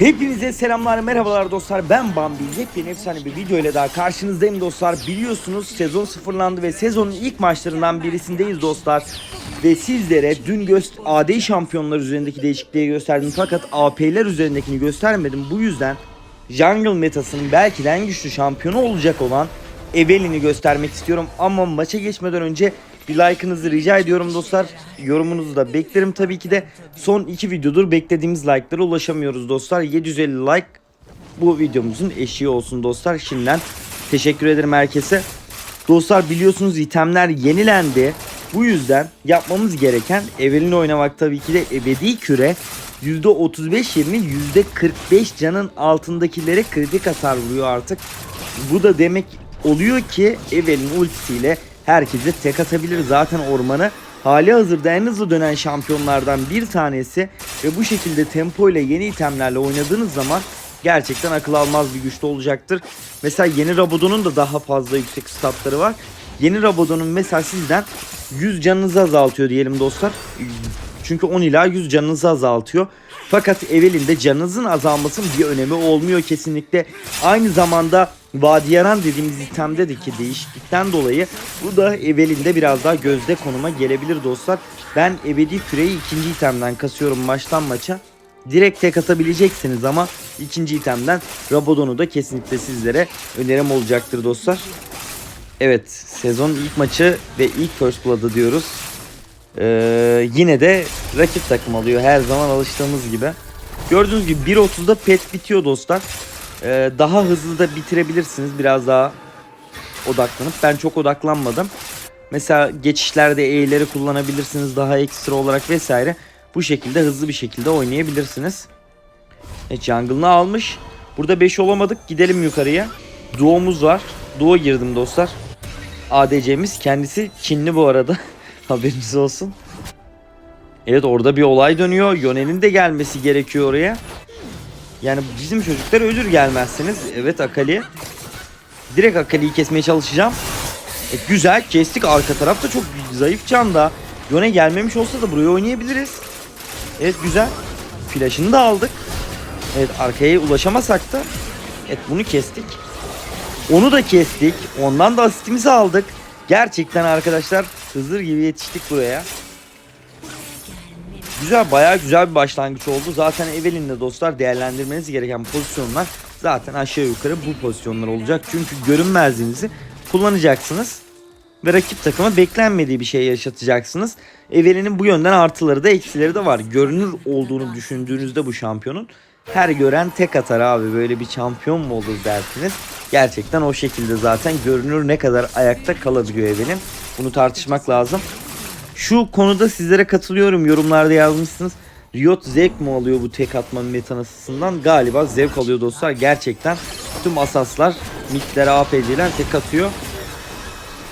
Hepinize selamlar merhabalar dostlar. Ben Bambi. Yepyeni efsane bir video ile daha karşınızdayım dostlar. Biliyorsunuz sezon sıfırlandı ve sezonun ilk maçlarından birisindeyiz dostlar. Ve sizlere dün göst AD şampiyonlar üzerindeki değişikliği gösterdim. Fakat AP'ler üzerindekini göstermedim. Bu yüzden Jungle metasının belki de en güçlü şampiyonu olacak olan Evelyn'i göstermek istiyorum. Ama maça geçmeden önce bir like'ınızı rica ediyorum dostlar. Yorumunuzu da beklerim tabii ki de. Son iki videodur beklediğimiz like'lara ulaşamıyoruz dostlar. 750 like bu videomuzun eşiği olsun dostlar. Şimdiden teşekkür ederim herkese. Dostlar biliyorsunuz itemler yenilendi. Bu yüzden yapmamız gereken Evelyn'i oynamak tabii ki de ebedi küre %35 yerine %45 canın altındakilere kritik hasar vuruyor artık. Bu da demek oluyor ki Evelyn ultisiyle herkese tek atabilir. Zaten ormanı hali hazırda en hızlı dönen şampiyonlardan bir tanesi ve bu şekilde tempo ile yeni itemlerle oynadığınız zaman gerçekten akıl almaz bir güçte olacaktır. Mesela yeni Rabadon'un da daha fazla yüksek statları var. Yeni Rabadon'un mesela sizden 100 canınızı azaltıyor diyelim dostlar. Çünkü 10 ila 100 canınızı azaltıyor. Fakat Evelyn'de canınızın azalmasının bir önemi olmuyor kesinlikle. Aynı zamanda Vadiyaran dediğimiz itemdeki değişiklikten dolayı bu da Evelyn'de biraz daha gözde konuma gelebilir dostlar. Ben ebedi küreyi ikinci itemden kasıyorum maçtan maça. Direkt tek atabileceksiniz ama ikinci itemden Rabadon'u da kesinlikle sizlere önerim olacaktır dostlar. Evet sezon ilk maçı ve ilk First Blood'ı diyoruz. Ee, yine de rakip takım alıyor her zaman alıştığımız gibi. Gördüğünüz gibi 1.30'da pet bitiyor dostlar. Ee, daha hızlı da bitirebilirsiniz biraz daha odaklanıp. Ben çok odaklanmadım. Mesela geçişlerde E'leri kullanabilirsiniz daha ekstra olarak vesaire. Bu şekilde hızlı bir şekilde oynayabilirsiniz. Evet jungle'ını almış. Burada 5 olamadık. Gidelim yukarıya. Duo'muz var. Duo girdim dostlar. ADC'miz kendisi Çinli bu arada. Haberiniz olsun. Evet orada bir olay dönüyor. Yone'nin de gelmesi gerekiyor oraya. Yani bizim çocuklar ölür gelmezseniz. Evet Akali. Direkt Akali'yi kesmeye çalışacağım. E, güzel kestik. Arka tarafta çok zayıf canda. Yone gelmemiş olsa da buraya oynayabiliriz. Evet güzel. Flash'ını da aldık. Evet arkaya ulaşamasak da. Evet bunu kestik. Onu da kestik. Ondan da asistimizi aldık. Gerçekten arkadaşlar Hızır gibi yetiştik buraya. Güzel bayağı güzel bir başlangıç oldu. Zaten Evelyn'de dostlar değerlendirmeniz gereken pozisyonlar zaten aşağı yukarı bu pozisyonlar olacak. Çünkü görünmezliğinizi kullanacaksınız. Ve rakip takıma beklenmediği bir şey yaşatacaksınız. Evelyn'in bu yönden artıları da eksileri de var. Görünür olduğunu düşündüğünüzde bu şampiyonun her gören tek atar abi böyle bir şampiyon mu olur dersiniz. Gerçekten o şekilde zaten görünür ne kadar ayakta kalabiliyor Evelyn. Bunu tartışmak lazım. Şu konuda sizlere katılıyorum. Yorumlarda yazmışsınız. Riot zevk mi alıyor bu tek atma metanasından? Galiba zevk alıyor dostlar. Gerçekten tüm asaslar, midler, APC'ler tek atıyor.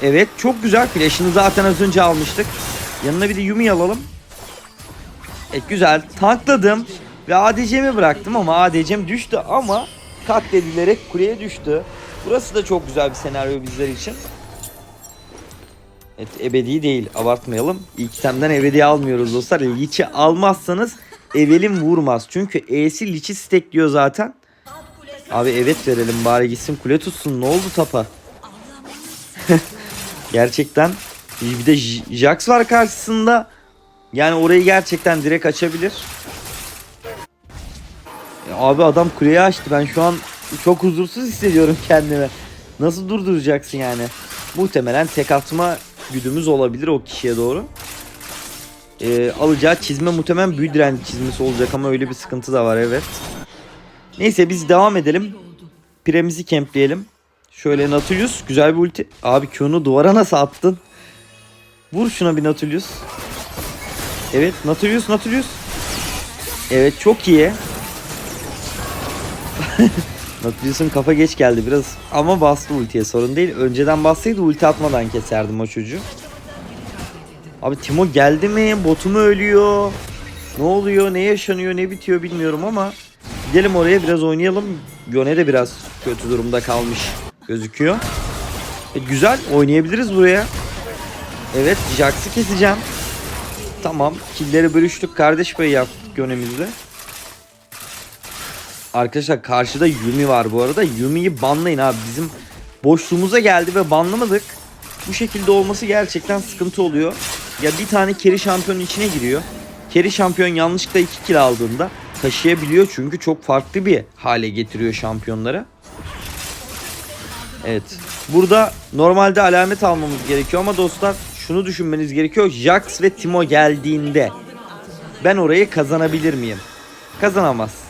Evet çok güzel. Flash'ını zaten az önce almıştık. Yanına bir de Yumi alalım. Evet güzel. Tankladım. Ve ADC'mi bıraktım ama ADC'm düştü ama katledilerek kuleye düştü. Burası da çok güzel bir senaryo bizler için. Evet ebedi değil abartmayalım. İlk itemden ebedi almıyoruz dostlar. Lich'i almazsanız Evelin vurmaz. Çünkü E'si Lich'i stekliyor zaten. Abi evet verelim bari gitsin kule tutsun. Ne oldu tapa? gerçekten. Bir de Jax var karşısında. Yani orayı gerçekten direkt açabilir. Abi adam kuleyi açtı. Ben şu an çok huzursuz hissediyorum kendimi. Nasıl durduracaksın yani? Muhtemelen tek atma güdümüz olabilir o kişiye doğru. Ee, alacağı çizme muhtemelen büyü direnci çizmesi olacak ama öyle bir sıkıntı da var evet. Neyse biz devam edelim. Piremizi kempleyelim. Şöyle Nautilus güzel bir ulti. Abi Q'nu duvara nasıl attın? Vur şuna bir Nautilus. Evet Nautilus Nautilus. Evet çok iyi. Nautilus'un kafa geç geldi biraz ama bastı ultiye sorun değil. Önceden bassaydı ulti atmadan keserdim o çocuğu. Abi Timo geldi mi? Botu mu ölüyor? Ne oluyor? Ne yaşanıyor? Ne bitiyor bilmiyorum ama gidelim oraya biraz oynayalım. Yone de biraz kötü durumda kalmış gözüküyor. E, güzel oynayabiliriz buraya. Evet Jax'ı keseceğim. Tamam. Killeri bölüştük. Kardeş payı yaptık Yone'mizde. Arkadaşlar karşıda Yumi var bu arada. Yumi'yi banlayın abi. Bizim boşluğumuza geldi ve banlamadık. Bu şekilde olması gerçekten sıkıntı oluyor. Ya bir tane keri şampiyonun içine giriyor. Keri şampiyon yanlışlıkla 2 kill aldığında taşıyabiliyor çünkü çok farklı bir hale getiriyor şampiyonları. Evet. Burada normalde alamet almamız gerekiyor ama dostlar şunu düşünmeniz gerekiyor. Jax ve Timo geldiğinde ben orayı kazanabilir miyim? Kazanamaz.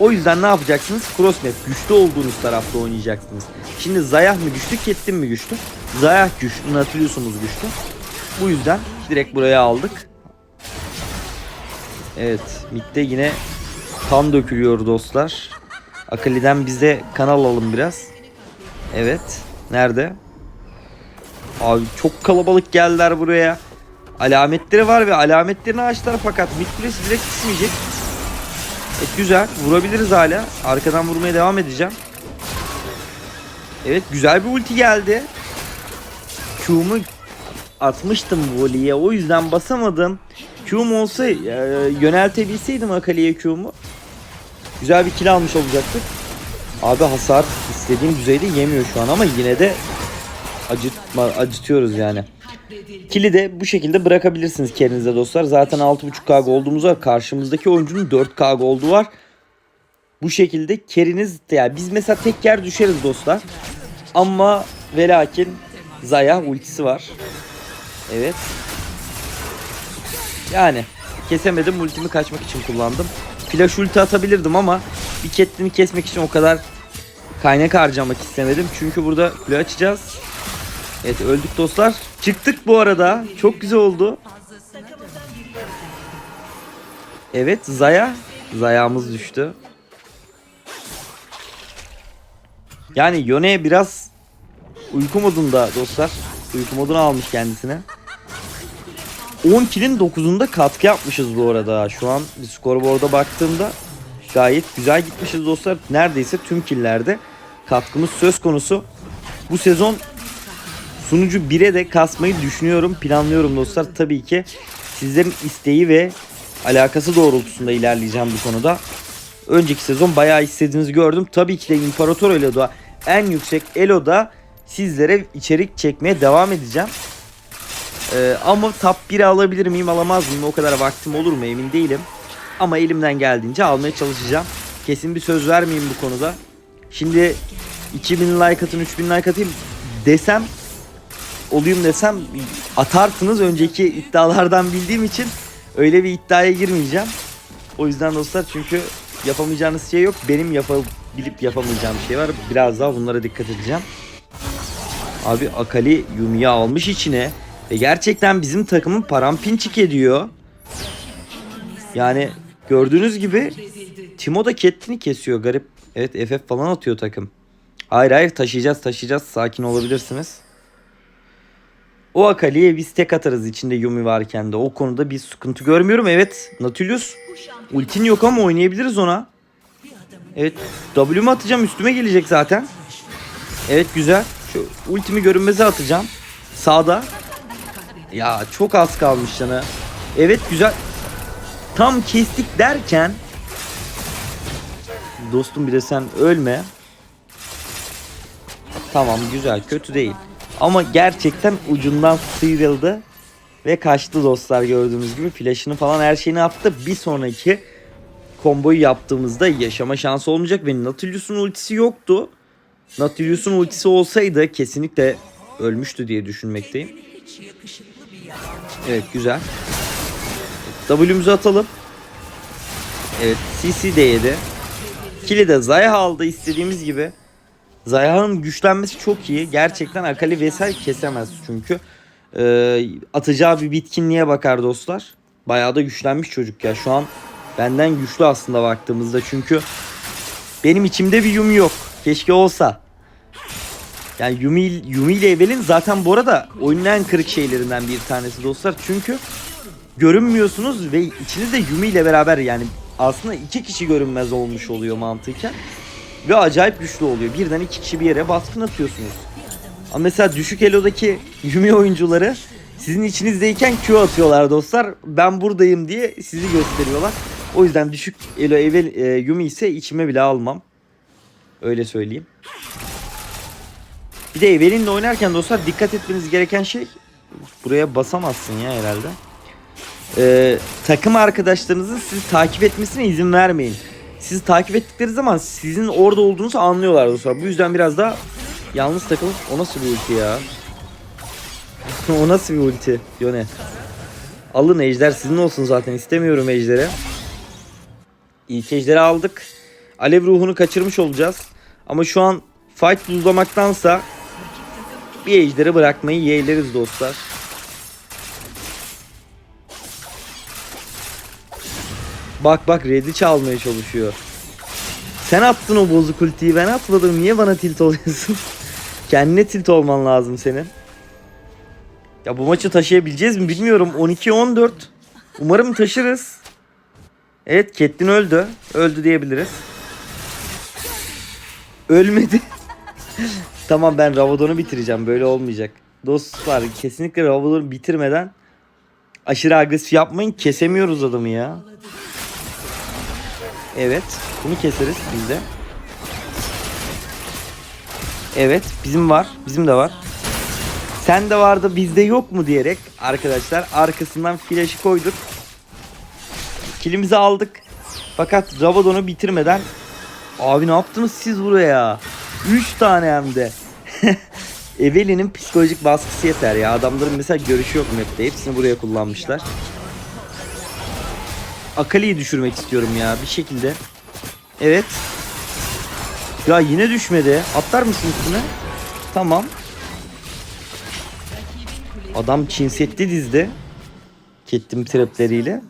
O yüzden ne yapacaksınız? Crossmap güçlü olduğunuz tarafta oynayacaksınız. Şimdi Zayah mı güçlü, Kettin mi güçlü? Zayah güçlü, Nautilus'umuz güçlü. Bu yüzden direkt buraya aldık. Evet, midde yine kan dökülüyor dostlar. Akali'den bize kan alalım biraz. Evet. Nerede? Abi çok kalabalık geldiler buraya. Alametleri var ve alametlerini açtılar fakat mid direkt düşmeyecek. Evet güzel. Vurabiliriz hala. Arkadan vurmaya devam edeceğim. Evet güzel bir ulti geldi. Q'mu atmıştım voleye. O yüzden basamadım. Q'm olsa e, yöneltebilseydim Akali'ye Q'mu. Güzel bir kill almış olacaktık. Abi hasar istediğim düzeyde yemiyor şu an ama yine de acıtma, acıtıyoruz yani. Kili de bu şekilde bırakabilirsiniz kendinize dostlar. Zaten 6.5k gold'umuz var. Karşımızdaki oyuncunun 4k gold'u var. Bu şekilde keriniz yani biz mesela tek yer düşeriz dostlar. Ama ve lakin Zaya ultisi var. Evet. Yani kesemedim ultimi kaçmak için kullandım. Flash ulti atabilirdim ama bir Catelyn'i kesmek için o kadar kaynak harcamak istemedim. Çünkü burada kule açacağız. Evet öldük dostlar. Çıktık bu arada. Çok güzel oldu. Evet Zaya. Zaya'mız düştü. Yani Yone biraz uyku modunda dostlar. Uyku modunu almış kendisine. 10 kilin 9'unda katkı yapmışız bu arada. Şu an bir skorboard'a baktığımda gayet güzel gitmişiz dostlar. Neredeyse tüm killerde katkımız söz konusu. Bu sezon sunucu 1'e de kasmayı düşünüyorum, planlıyorum dostlar. Tabii ki sizlerin isteği ve alakası doğrultusunda ilerleyeceğim bu konuda. Önceki sezon bayağı istediğinizi gördüm. Tabii ki de İmparator Elo'da en yüksek Elo'da sizlere içerik çekmeye devam edeceğim. Ee, ama top 1'i alabilir miyim alamaz mıyım o kadar vaktim olur mu emin değilim. Ama elimden geldiğince almaya çalışacağım. Kesin bir söz vermeyeyim bu konuda. Şimdi 2000 like atın 3000 like atayım desem olayım desem atarsınız önceki iddialardan bildiğim için öyle bir iddiaya girmeyeceğim. O yüzden dostlar çünkü yapamayacağınız şey yok. Benim yapabilip yapamayacağım şey var. Biraz daha bunlara dikkat edeceğim. Abi Akali Yumi'yi almış içine. Ve gerçekten bizim takımın parampinçik ediyor. Yani gördüğünüz gibi Timo da Catelyn'i kesiyor garip. Evet FF falan atıyor takım. Hayır hayır taşıyacağız taşıyacağız sakin olabilirsiniz. O Akali'ye biz tek atarız içinde Yumi varken de. O konuda bir sıkıntı görmüyorum. Evet Nautilus ultin yok ama oynayabiliriz ona. Evet W'mu atacağım üstüme gelecek zaten. Evet güzel. Şu ultimi görünmeze atacağım. Sağda. Ya çok az kalmış canı. Evet güzel. Tam kestik derken Dostum bir de sen ölme. Tamam güzel kötü değil. Ama gerçekten ucundan sıyrıldı. Ve kaçtı dostlar gördüğünüz gibi. Flash'ını falan her şeyini attı. Bir sonraki komboyu yaptığımızda yaşama şansı olmayacak. Ve Nautilus'un ultisi yoktu. Nautilus'un ultisi olsaydı kesinlikle ölmüştü diye düşünmekteyim. Evet güzel. W'muzu atalım. Evet CC de yedi. Kili de Zayah aldı istediğimiz gibi. Zayah'ın güçlenmesi çok iyi. Gerçekten Akali vesaire kesemez çünkü. Ee, atacağı bir bitkinliğe bakar dostlar. Bayağı da güçlenmiş çocuk ya. Şu an benden güçlü aslında baktığımızda. Çünkü benim içimde bir Yumi yok. Keşke olsa. Yani Yumi, Yumi ile Evelyn zaten bu arada oyunun en kırık şeylerinden bir tanesi dostlar. Çünkü görünmüyorsunuz ve içinizde Yumi ile beraber yani aslında iki kişi görünmez olmuş oluyor mantıken. Ve acayip güçlü oluyor. Birden iki kişi bir yere baskın atıyorsunuz. Ama mesela düşük elodaki Yumi oyuncuları sizin içinizdeyken Q atıyorlar dostlar. Ben buradayım diye sizi gösteriyorlar. O yüzden düşük elo evel e, Yumi ise içime bile almam. Öyle söyleyeyim. Bir de Evelyn'le oynarken dostlar dikkat etmeniz gereken şey buraya basamazsın ya herhalde. Ee, takım arkadaşlarınızın sizi takip etmesine izin vermeyin. Sizi takip ettikleri zaman sizin orada olduğunuzu anlıyorlar dostlar. Bu yüzden biraz da yalnız takılıp o nasıl bir ulti ya? o nasıl bir ulti? Yone. Alın ejder sizin olsun zaten istemiyorum ejderi. İlk ejderi aldık. Alev ruhunu kaçırmış olacağız. Ama şu an fight luzlamaktansa bir ejderi bırakmayı yeğleriz dostlar. Bak bak red'i çalmaya çalışıyor. Sen attın o bozuk ultiyi ben atmadım. Niye bana tilt oluyorsun? Kendine tilt olman lazım senin. Ya bu maçı taşıyabileceğiz mi bilmiyorum. 12-14. Umarım taşırız. Evet Kettin öldü. Öldü diyebiliriz. Ölmedi. tamam ben Rabadon'u bitireceğim. Böyle olmayacak. Dostlar kesinlikle Rabadon'u bitirmeden aşırı agresif yapmayın. Kesemiyoruz adamı ya. Evet. Bunu keseriz biz de. Evet. Bizim var. Bizim de var. Sen de vardı bizde yok mu diyerek arkadaşlar arkasından flash'ı koyduk. Kilimizi aldık. Fakat Rabadon'u bitirmeden Abi ne yaptınız siz buraya? 3 tane hem de. Evelyn'in psikolojik baskısı yeter ya. Adamların mesela görüşü yok map'te. Hepsini buraya kullanmışlar. Akali'yi düşürmek istiyorum ya bir şekilde. Evet. Ya yine düşmedi. Atlar mısın üstüne? Tamam. Adam çinsetti dizdi. Kettim trapleriyle.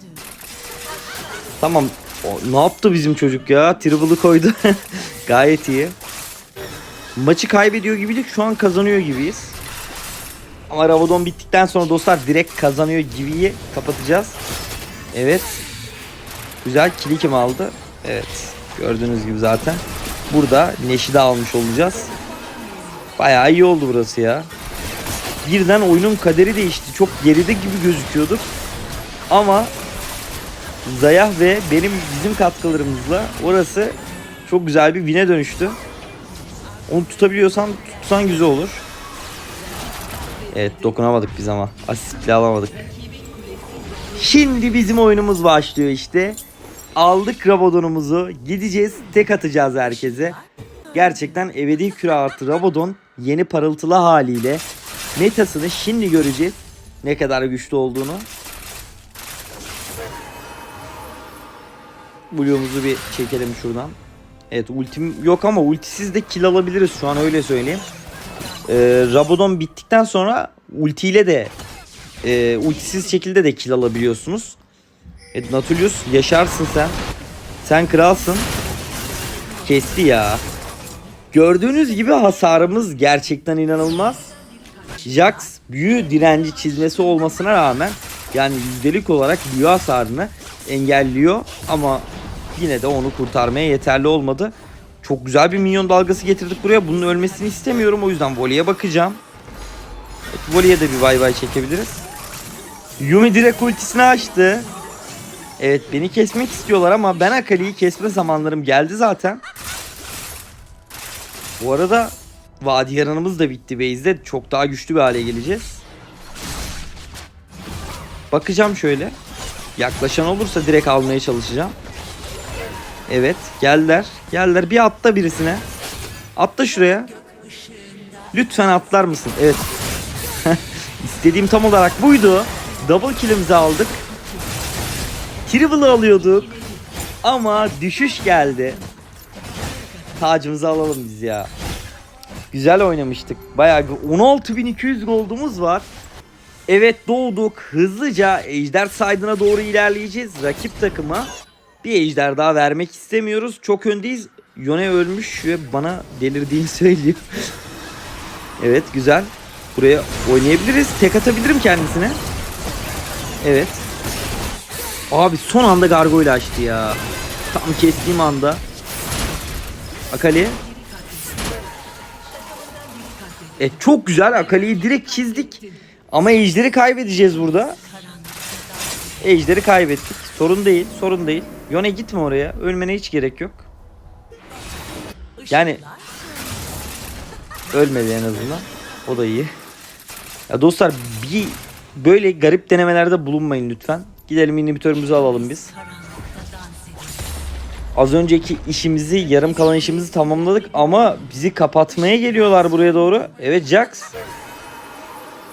Tamam. O, ne yaptı bizim çocuk ya? Trible'ı koydu. Gayet iyi. Maçı kaybediyor gibiydik. Şu an kazanıyor gibiyiz. Ama Ravadon bittikten sonra dostlar direkt kazanıyor gibiyi kapatacağız. Evet. Güzel kili kim aldı? Evet. Gördüğünüz gibi zaten. Burada Neş'i de almış olacağız. Bayağı iyi oldu burası ya. Birden oyunun kaderi değişti. Çok geride gibi gözüküyorduk. Ama Zayah ve benim bizim katkılarımızla orası çok güzel bir win'e dönüştü. Onu tutabiliyorsan tutsan güzel olur. Evet dokunamadık biz ama. Asist alamadık. Şimdi bizim oyunumuz başlıyor işte. Aldık Rabadon'umuzu. Gideceğiz. Tek atacağız herkese. Gerçekten ebedi küre artı Rabadon yeni parıltılı haliyle metasını şimdi göreceğiz. Ne kadar güçlü olduğunu. Blue'umuzu bir çekelim şuradan. Evet ultim yok ama ultisiz de kill alabiliriz şu an öyle söyleyeyim. Ee, Rabadon bittikten sonra ultiyle de e, ultisiz şekilde de kill alabiliyorsunuz. Evet Nautilus yaşarsın sen. Sen kralsın. Kesti ya. Gördüğünüz gibi hasarımız gerçekten inanılmaz. Jax büyü direnci çizmesi olmasına rağmen yani yüzdelik olarak büyü hasarını engelliyor ama yine de onu kurtarmaya yeterli olmadı. Çok güzel bir minyon dalgası getirdik buraya. Bunun ölmesini istemiyorum. O yüzden voleye bakacağım. Evet, voleye de bir bay bay çekebiliriz. Yumi direkt ultisini açtı. Evet beni kesmek istiyorlar ama ben Akali'yi kesme zamanlarım geldi zaten. Bu arada Vadi yaranımız da bitti base'de. Çok daha güçlü bir hale geleceğiz. Bakacağım şöyle. Yaklaşan olursa direkt almaya çalışacağım. Evet geldiler. Geldiler. Bir atla birisine. Atla şuraya. Lütfen atlar mısın? Evet. İstediğim tam olarak buydu. Double kill'imizi aldık. Triple'ı alıyorduk. Ama düşüş geldi. Tacımızı alalım biz ya. Güzel oynamıştık. Bayağı bir 16.200 gold'umuz var. Evet doğduk. Hızlıca ejder saydına doğru ilerleyeceğiz. Rakip takıma bir ejder daha vermek istemiyoruz. Çok öndeyiz. Yone ölmüş ve bana delirdiğini söylüyor. evet güzel. Buraya oynayabiliriz. Tek atabilirim kendisine. Evet. Abi son anda gargoyle açtı ya. Tam kestiğim anda. Akali. Evet çok güzel. Akali'yi direkt çizdik. Ama ejderi kaybedeceğiz burada. Ejderi kaybettik. Sorun değil. Sorun değil. Yone gitme oraya. Ölmene hiç gerek yok. Yani ölmedi en azından. O da iyi. Ya dostlar bir böyle garip denemelerde bulunmayın lütfen. Gidelim inhibitörümüzü alalım biz. Az önceki işimizi, yarım kalan işimizi tamamladık ama bizi kapatmaya geliyorlar buraya doğru. Evet Jax.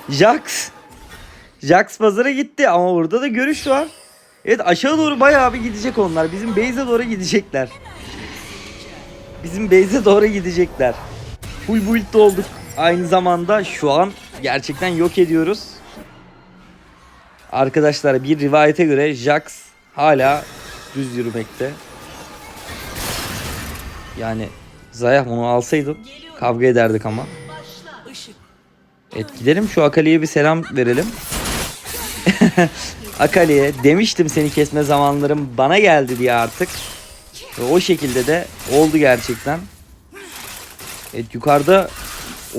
Jax. Jax pazara gitti ama burada da görüş var. Evet aşağı doğru bayağı bir gidecek onlar. Bizim base'e doğru gidecekler. Bizim base'e doğru gidecekler. Full build olduk. Aynı zamanda şu an gerçekten yok ediyoruz. Arkadaşlar bir rivayete göre Jax hala düz yürümekte. Yani Zayah onu alsaydım kavga ederdik ama. Evet gidelim şu Akali'ye bir selam verelim. Akali'ye demiştim seni kesme zamanlarım bana geldi diye artık. Ve o şekilde de oldu gerçekten. Evet yukarıda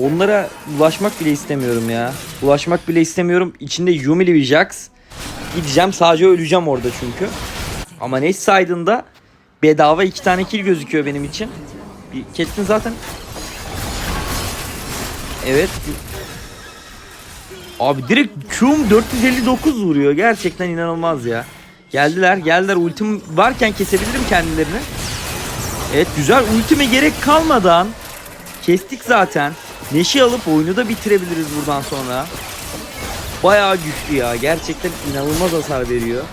onlara ulaşmak bile istemiyorum ya. Ulaşmak bile istemiyorum. İçinde Yumi'li bir Jax. Gideceğim sadece öleceğim orada çünkü. Ama Neş saydığında bedava iki tane kill gözüküyor benim için. Catelyn zaten. Evet. Abi direkt Q'um 459 vuruyor. Gerçekten inanılmaz ya. Geldiler geldiler ultim varken kesebilirim kendilerini. Evet güzel ultime gerek kalmadan kestik zaten. Neşi alıp oyunu da bitirebiliriz buradan sonra. Bayağı güçlü ya. Gerçekten inanılmaz hasar veriyor.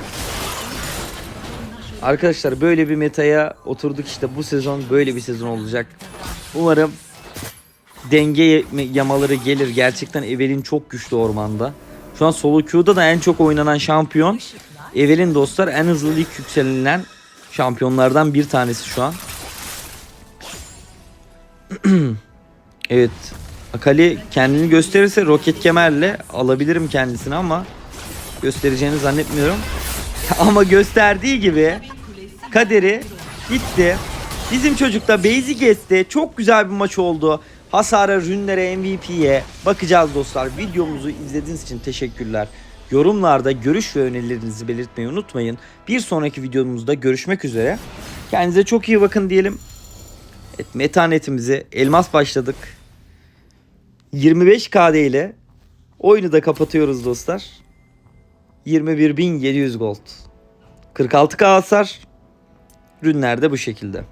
Arkadaşlar böyle bir metaya oturduk işte bu sezon böyle bir sezon olacak. Umarım denge yamaları gelir. Gerçekten Evelyn çok güçlü ormanda. Şu an solo queue'da da en çok oynanan şampiyon Evelyn dostlar en hızlı lig yükselilen şampiyonlardan bir tanesi şu an. evet. Akali kendini gösterirse roket kemerle alabilirim kendisini ama göstereceğini zannetmiyorum. ama gösterdiği gibi kaderi gitti. Bizim çocuk da basic kesti. Çok güzel bir maç oldu. Hasara, rünlere, MVP'ye bakacağız dostlar. Videomuzu izlediğiniz için teşekkürler. Yorumlarda görüş ve önerilerinizi belirtmeyi unutmayın. Bir sonraki videomuzda görüşmek üzere. Kendinize çok iyi bakın diyelim. Evet, metanetimizi elmas başladık. 25 KD ile oyunu da kapatıyoruz dostlar. 21.700 gold. 46k hasar. Ürünler de bu şekilde.